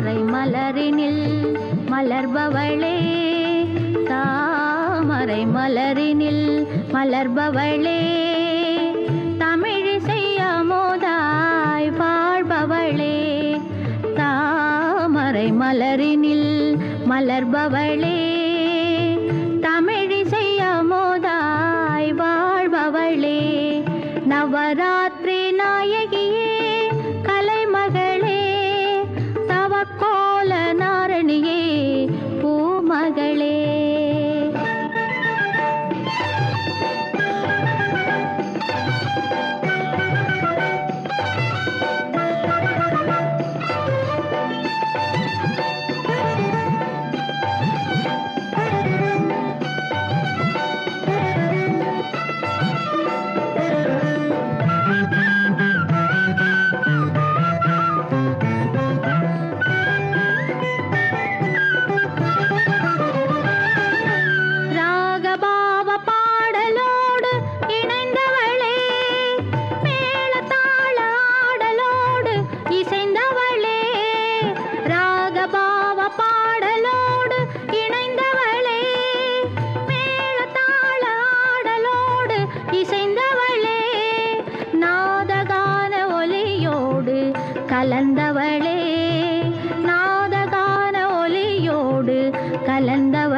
மறை மலரினில் மலர்பவளே. தாமரை மலரினில் மலர்பவளே. தமிழிசை அமோதாய் வாழ்பவளே தாமரை மலரினில் மலர்பவளே. தமிழி கலந்தவளே. நாதகான ஒலியோடு கலந்தவள்.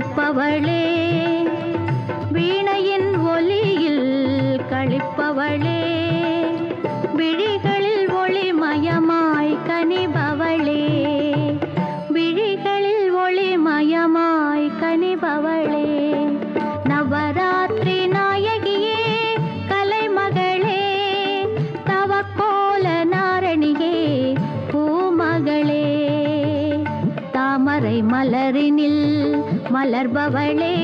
கழிப்பவளே. வீணையின் ஒலியில் கழிப்பவளே. மறை மலரினில் மலர்பவளே.